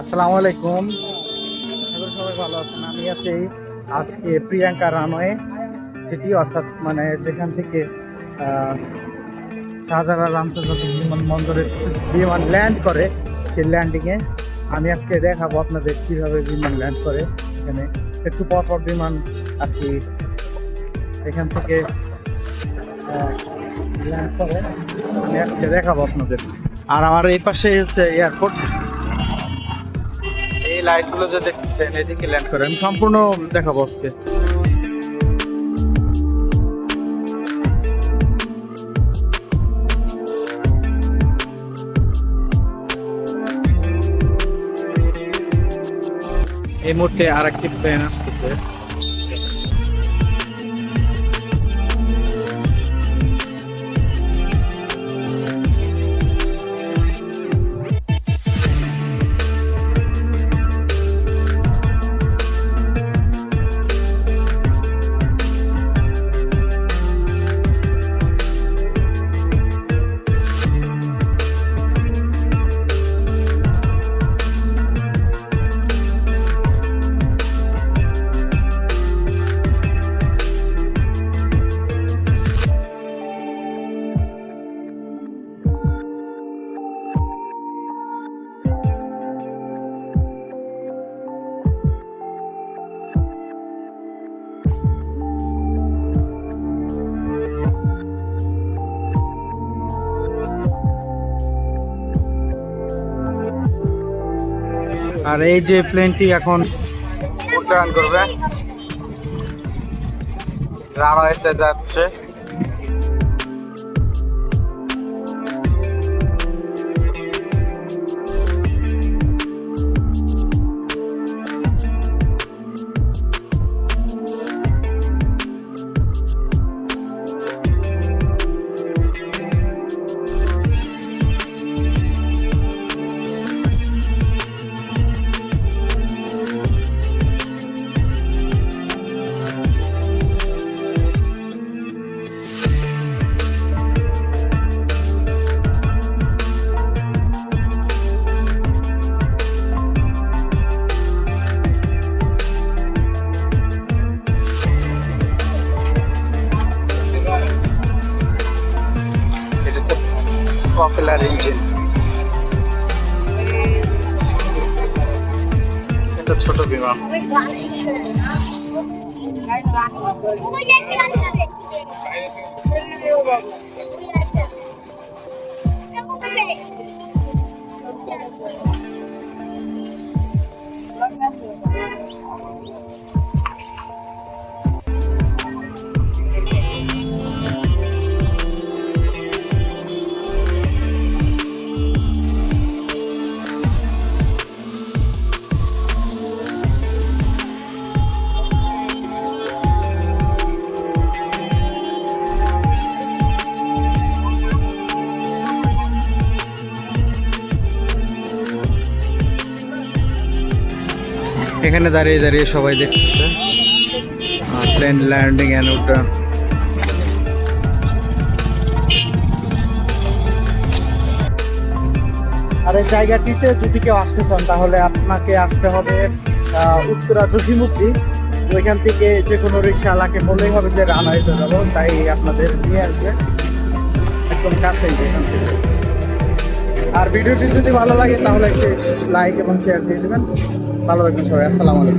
আসসালামু আলাইকুম। সবাই ভালো আছেন? আমি আছি আজকে প্রিয়াঙ্কা রানওয়ে সিটি, অর্থাৎ মানে যেখান থেকে শাহজালাল আন্তর্জাতিক বিমানবন্দরে বিমান ল্যান্ড করে, সেই ল্যান্ডিংয়ে আমি আজকে দেখাবো আপনাদের কীভাবে বিমান ল্যান্ড করে। এখানে একটু পর পর বিমান আর কি এখান থেকে ল্যান্ড করে। আমি আজকে দেখাবো আপনাদের। আর আমার এই পাশে হচ্ছে এয়ারপোর্ট লাইটগুলো যে দেখতেছেন, এদিকে ল্যান্ড করে আমি সম্পূর্ণ দেখাবো আজকে। এই মুহূর্তে আর একটি প্লেন আসতেছে। আর এই যে প্লেনটি এখন উড্ডয়ন করবে। রানওয়েতে যাচ্ছে। Popular engine. এটা ছোট বিমান এখানে দাঁড়িয়ে দাঁড়িয়ে সবাই দেখতেছে। প্লেন ল্যান্ডিং অ্যান্ড উড্ডয়ন আর এই জায়গাটিতে যদি কেউ আসতে চান, তাহলে আপনাকে আসতে হবে উত্তরা জসিমুখী ওইখান থেকে যে কোনো রিক্সাওয়ালাকে বললেই হবে যে, রান হইতে যাব। তাই আপনাদের নিয়ে আসবে। একদম কাছেই এখান থেকে। আর ভিডিওটি যদি ভালো লাগে তাহলে একটি লাইক এবং শেয়ার দিয়ে দেবেন। ভালো থাকবেন সবাই, আসসালামু আলাইকুম।